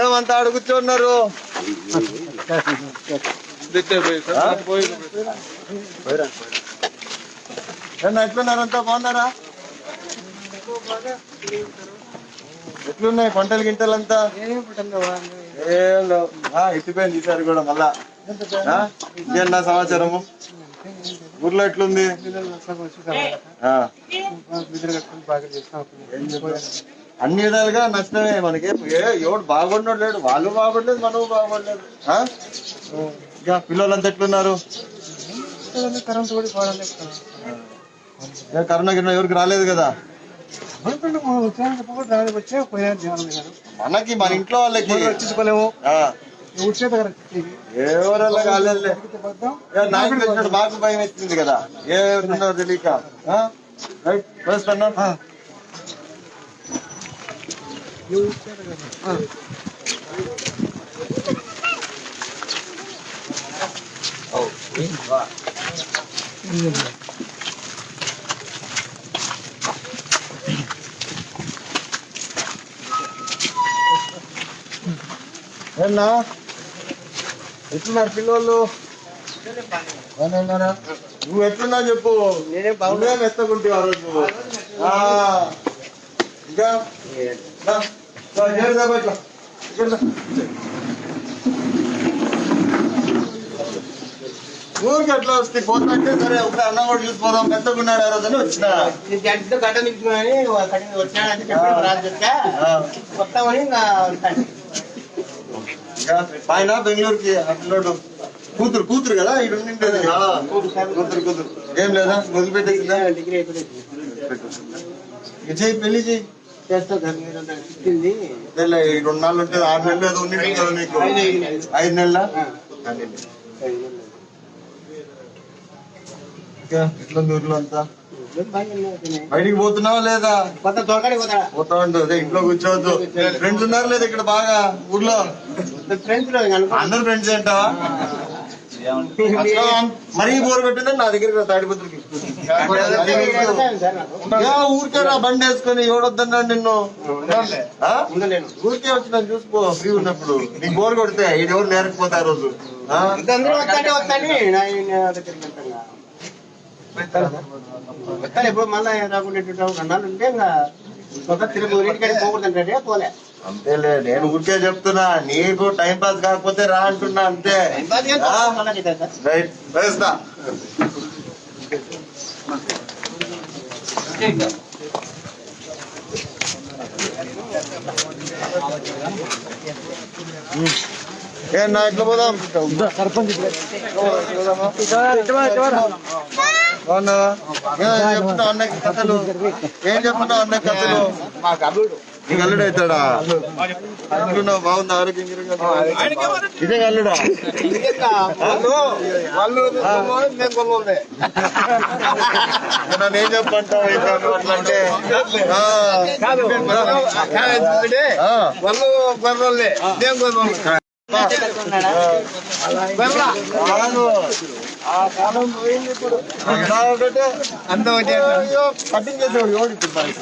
ఏమంతా ఏమన్నా ఎట్లున్నారంతా బాగున్నారా? ఎట్లున్నాయి పంటలు గింటలంతా? ఎత్తిపోయింది ఈసారి కూడా మళ్ళా. ఆ, ఇంకేనా సమాచారము? ఊర్లో ఎట్లుంది? ఆ, అన్ని విధాలుగా నష్టమే మనకి. ఏ ఎవడు బాగున్నాడు లేడు వాళ్ళు బాగుండలేదు మనము బాగుండలేదు. ఆ? ఇంకా పిల్లలంతా ఎట్లున్నారు? కరెంట్ కూడా కరోనా గిరోనా ఎవరికి రాలేదు కదా? మనకి మన ఇంట్లో వాళ్ళకి. దగ్గర ఎవరల్లా నాకు మాకు భయం వేస్తుంది కదా. ఏ తెలియక? రైట్ ఏమన్నా? ఎట్లున్నారు పిల్లోళ్ళు? బాగానే ఉన్నారా? నువ్వు ఎట్లున్నా చెప్పు. నేనే నువ్వే మెత్తకుంటే ఆ రోజు. ఇంకా? రా, ఊరికి ఎట్లా వస్తే పోతాంటే సరే ఒక అన్న కూడా చూసిపోదాం మెత్తకున్నాడు ఆ రోజు వచ్చిన జడ్డు గడ్డ నిల్చుకొని కటింగ్ వచ్చాడంటే రాజు వస్తామని ఇంకా బెంగళూరుకి ఆ కూతురు కూతురు కదా ఇక్కడ ఉండిండేది కూతురు కూతురు ఏం లేదా మొదలుపెట్టేసిందా డిగ్రీ అయిపోయింది పెళ్ళి చేయి చేస్తా సార్ మీరు రెండు నాలుగు ఉంటుంది ఆరు నెలలు కదా ఐదు నెలలు. ఎట్లా ఊర్లో అంతా. బయటికి పోతున్నావా లేదా? పోతా ఉండు అదే ఇంట్లో కూర్చోవద్దు. ఫ్రెండ్స్ ఉన్నారు లేదా ఇక్కడ బాగా ఊర్లో? ఫ్రెండ్స్ అందరు ఫ్రెండ్స్ ఏంటావా మరీ బోర్ కొట్టిందని నా దగ్గరికి రా తాడిపత్రికి ఊరికే రా బండి వేసుకొని ఎవడొద్దన్నాడు నిన్ను? ఊరికే వచ్చిన చూసుకో ఫ్రీ ఉన్నప్పుడు. నీకు బోర్ కొడితే ఇది ఎవరు నేరకపోతే ఆ రోజు. ఎప్పుడు మళ్ళీ రాకుండా ఉంటే ఇంకా కొత్త తిరుగు ఇంటికాడికి పోకూడదంటే పోలే అంతేలే నేను ఊరికే చెప్తున్నా నీకు టైం పాస్ కాకపోతే రా అంటున్నా అంతే ఆ? మళ్ళీ అవుతుంది సార్ రైట్ వేస్తా ఏనా ఎట్లా పోదాం బాగున్నావా ఏం చెప్తున్నావు అన్నకి కథలు. ఏం చెప్తున్నావు అన్న కథలు. నీకు అల్లుడు అవుతాడా? బాగుంది ఆరోగ్యం? ఇదే అల్లుడా? నన్ను ఏం చెప్పంటావు. వాళ్ళు నేను కాదు. ఆ కాలం పోయింది ఇప్పుడు అంతా ఒకటే. అయ్యో, కటింగ్ చేసేవాడు ఎవడు ఇప్పుడు మనకి?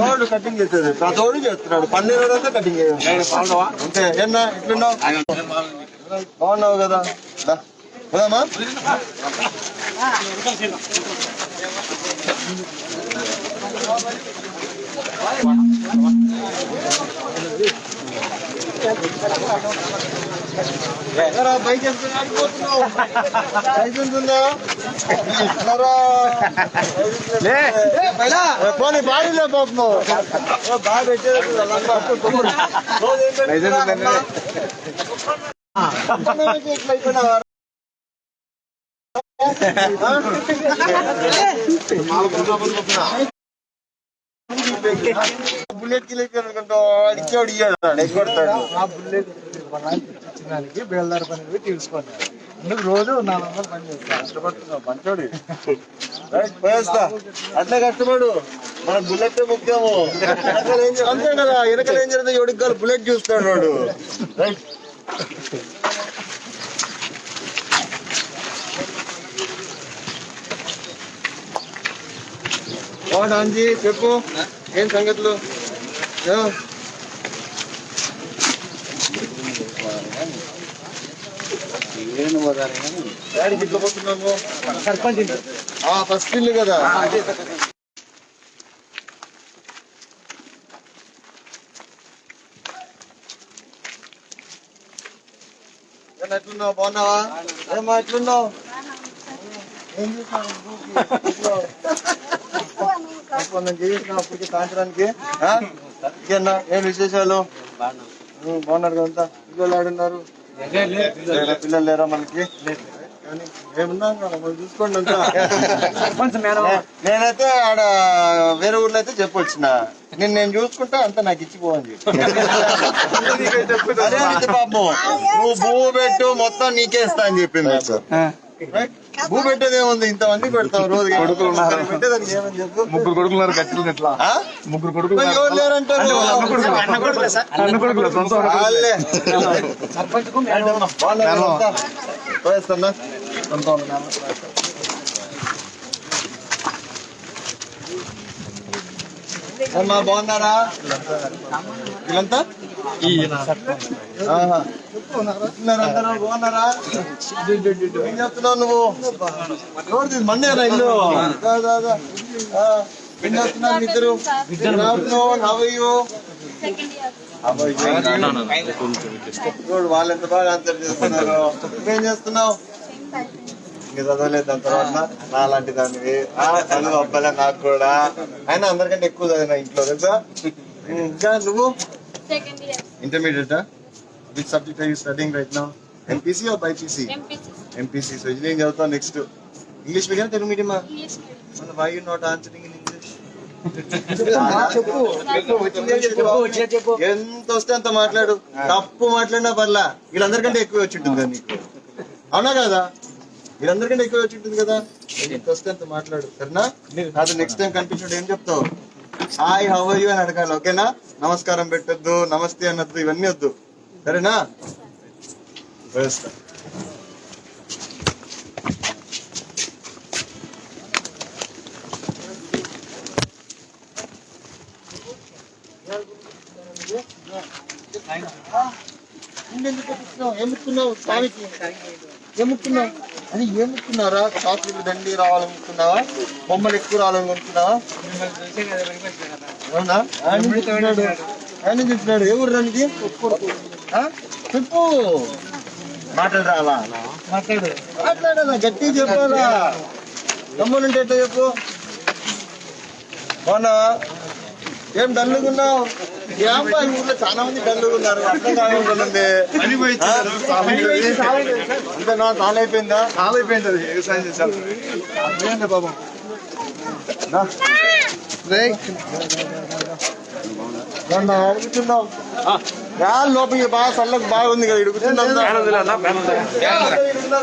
ఎవడు కటింగ్ చేసేది ప్రతోడు చేస్తున్నాడు పన్నీరు అంతా కటింగ్ చేయాలి అంతే ఏనా ఇట్లున్నావు బాగున్నావు కదా దా. పోదామా ఎరా, బైక్ వేసుకుని ఆడిపోతున్నావు. లైసెన్స్ ఉందా? ఎరా. ఏ, పోనీ బాడీలో పాపము ఏ, బాగా పెట్టేది లంగా. రోజు ఏం పెట్టుకున్నా? చిన్నవాడికి ఇట్లా అయిపోయినావా? బుల్లెట్కి ఎగ్గొడతాడు ఆ బుల్లెట్ ఇచ్చినానికి బేల్దారి పని పోయి తీసుకున్నాను అందుకు రోజు నాలుగు వందలు పని చేస్తాను కష్టపడుతున్నావు పోయేస్తా. అట్లే కష్టపడు. మన బుల్లెట్ ముఖ్యము. అంతే కదా వెనకాల ఏం జరిగితే ఎవడికి బుల్లెట్ చూస్తాడు వాడు. రైట్. ఓ నాంజీ చెప్పు. ఏం సంగతులు? సర్పంచ్ ఫస్ట్ ఇల్లు కదా. ఎట్లున్నావు? బాగున్నావా? ఏమా ఎట్లున్నావు? ఏం చేస్తున్నావు? ఒప్పందం చేసినావు అప్పటికి సాయంత్రానికి? ఇంకేనా ఏం విశేషాలు బాగున్నారు కదా అంతా పిల్లలు ఆడున్నారు పిల్లలు లేరా మనకి మనం చూసుకోండి నేనైతే ఆడ వేరే ఊర్లో అయితే చెప్పొచ్చిన నేను నేను చూసుకుంటా అంత నాకు ఇచ్చిపోవాలి పాపం నువ్వు భూ పెట్టు మొత్తం నీకే ఇస్తా అని చెప్పింది? భూ పెట్టేది ఏముంది? ఇంతమంది పెడతాం రోజు పెట్టేదానికి ఏమని చెప్పు. ముగ్గురు కొడుకున్నారు గట్టిలు ఎట్లా? ముగ్గురు కొడుకులు ఎవరు లేరంటారు అన్న కొడుకులు. సొంత వాళ్ళే. సర్పంచ్ అమ్మా బాగున్నారా? వీళ్ళంతా. ఉన్నారా అందరూ? బాగున్నారా ఏం చేస్తున్నావు నువ్వు ఎవరిది మందేనా ఇల్లు ఏం చేస్తున్నారు ఇద్దరు వాళ్ళు ఎంత బాగా ఆన్సర్ చేస్తున్నారు ఏం చేస్తున్నావు ఇంకా చదవలేదు దాని తర్వాత నా లాంటి దానివి చదువు అబ్బాలే నాకు కూడా అయినా అందరికంటే ఎక్కువ చదివిన ఇంట్లో తెలుసా ఇంకా నువ్వు intermediate which subject are you studying right now MPC or BPC MPC. MPC so engineering చదువుతావు నెక్స్ట్ ఇంగ్లీష్ మీడియం తెలుగు మీడియమా English medium. మన why you not answering in English చెప్పు చెప్పు వచ్చే చెప్పు. ఎంత వస్తే అంత మాట్లాడు. తప్పు మాట్లాడినా పర్లా. వీళ్ళందరికంటే ఎక్కువ వచ్చి ఉంటుంది కదా నీకు. అవునా కదా? వీళ్ళందరికంటే ఎక్కువ వచ్చి ఉంటుంది కదా. ఎంత వస్తే అంత మాట్లాడు. సరేనా? అది నెక్స్ట్ టైం కనిపించినప్పుడు ఏం చెప్తావు? హాయ్ హౌ ఆర్ యూ అని అడగాలి ఓకేనా? నమస్కారం పెట్టద్దు నమస్తే అనొద్దు ఇవన్నీ వద్దు. సరేనా? వేస్తా. ఏముకున్నావు స్వామికి? ఏముకున్నావు అది ఏముక్కున్నారా? షాపులకు దండి రావాలనుకున్నావా బొమ్మలు ఎక్కువ రావాలనుకుంటున్నావా అవునా? ఆయన చెప్తున్నాడు ఏ ఊరు రానికి ఆ? చెప్పు. మాటలు రాలా మాట్లాడు. మాట్లాడాలా గట్టి చెప్పాలా తమ్ముడుంటే ఎట్లా చెప్పు? బాగున్నావా? ఏం డల్లుగా ఉన్నావు? ఏ అమ్మాయి ఊర్లో చాలా మంది డల్లుగా ఉన్నారు. అర్థం కాకుండా అంతేనా చాలా అయిపోయిందా? చాలా అయిపోయింది అది. వ్యవసాయం చేశారు? బాబా కూర్చున్నాం లోపలికి బాగా చల్లకి బాగుంది కదా ఇక్కడ కూర్చున్నాం ఉన్నారు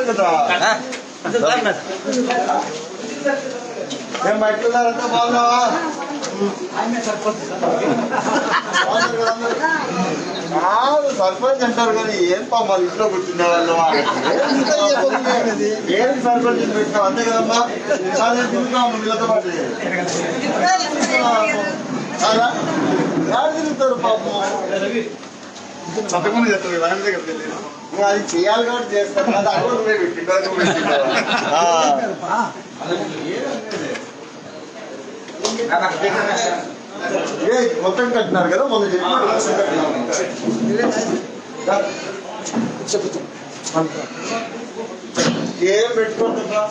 కదా ఏం ఎట్లున్నారంతా బాగున్నావా బాగున్నారు కదా సర్పంచ్ అంటారు కానీ ఏం పా మా ఇంట్లో కూర్చునే వాళ్ళు ఏం సర్పంచ్ పెట్టినావు? అంతే కదమ్మా. చాలా తిరుగుతాం వీళ్ళతో పాటు? అలా? తిరుగుతారు పాపం? సంతకం చేస్తారు కదా ఆయన దగ్గర తెలియదు ఇంకా అది చేయాలి కాబట్టి చేస్తారు అది నువ్వే పెట్టిండు. ఆ. ఏ మొత్తం కట్టినారు కదా మొన్న చెప్పినారు ఏం పెట్టుకుంటుందా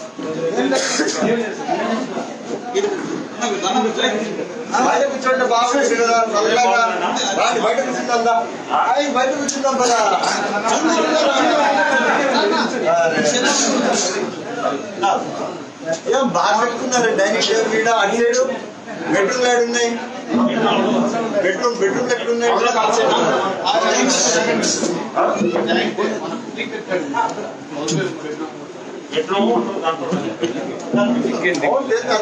కూర్చోండి బాబు. కదా చల్లగా బయట కూర్చుందా హాయ్ బయట కూర్చుందాం కదా ఏం బాగా పెట్టుకున్నారు? డైనింగ్ టేబుల్ మీద అడిగాడు బెడ్రూమ్ ఎక్కడ ఉన్నాయి. బెడ్రూమ్ బెడ్రూమ్ ఎక్కడ ఉన్నాయి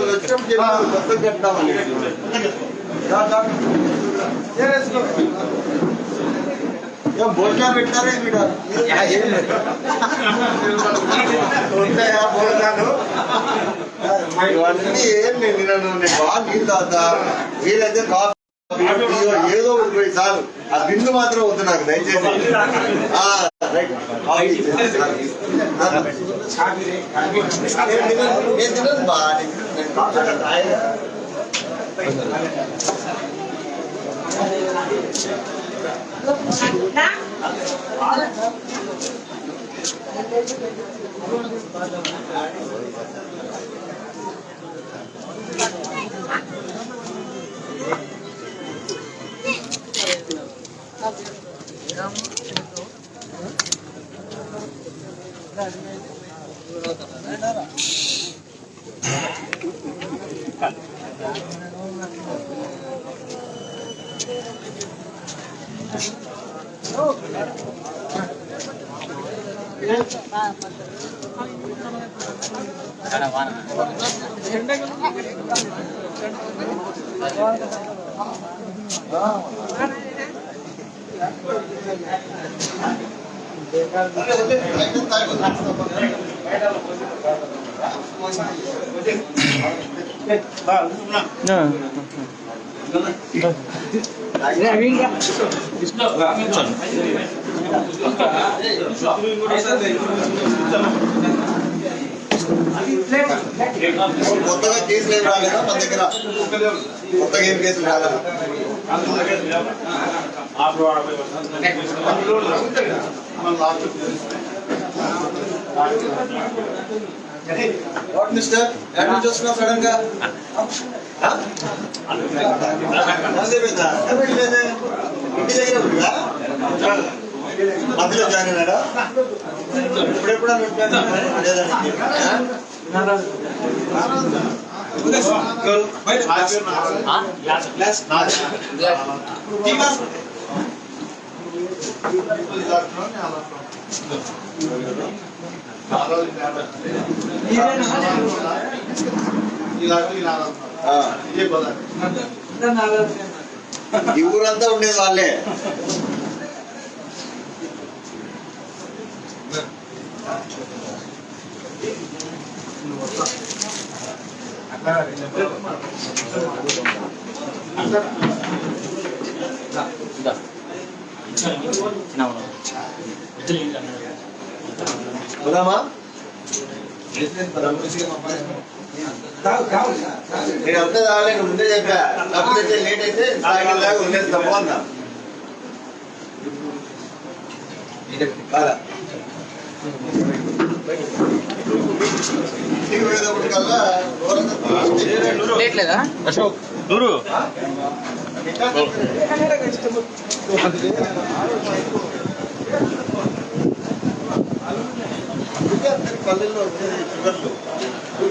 వచ్చినప్పుడు భోజనం పెట్టారా వీడ ఉంటాయా భోజనాలు? ఇవన్నీ ఏం నేను బాగా నీళ్ళు తాగుతా. వీలైతే కాఫీ ఏదో ఒకటి చాలు. ఆ బిందు మాత్రం వద్దు నాకు దయచేసి. నేను తినను, నేను తినను బా, నేను తినను. నేను కాఫీ తాగను. కొత్తగా కేసులు ఏం రాలేదా మన దగ్గర కొత్తగా ఏం కేసులు రాలేదా వాట్ మిస్టర్ ఎక్కడి నుంచి వస్తున్నావు సడన్గా మధ్యలో జాయిన్ అయినాడా ఇప్పుడెప్పుడు లేదండి ఈ ఊరంతా ఉండేది వాళ్ళే. పోదామా? నేను అంతా తాగలేను ముందే చెప్పా. అప్పుడైతే లేట్ అయితే తాగిన దాకా ఉండేది తప్ప అన్నా. కాదా ఇంటికి పోయేటప్పటికల్లా అందరి పల్లెల్లో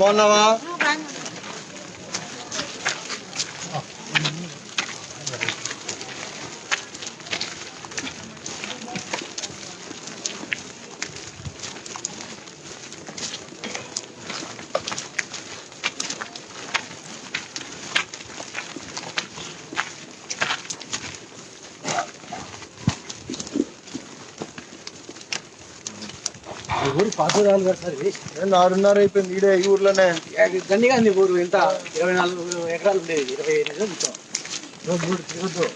బాగున్నావా? ఊరు పాతరాలు కదా సార్? ఇది. నేను ఆరున్నర అయిపోయింది ఈడే ఈ ఊర్లోనే. దండిగా ఉంది ఊరు ఎంత ఇరవై నాలుగు ఎకరాలు ఉండేది ఇరవై ఎనిమిది మొత్తం మూడు తిరగద్దు.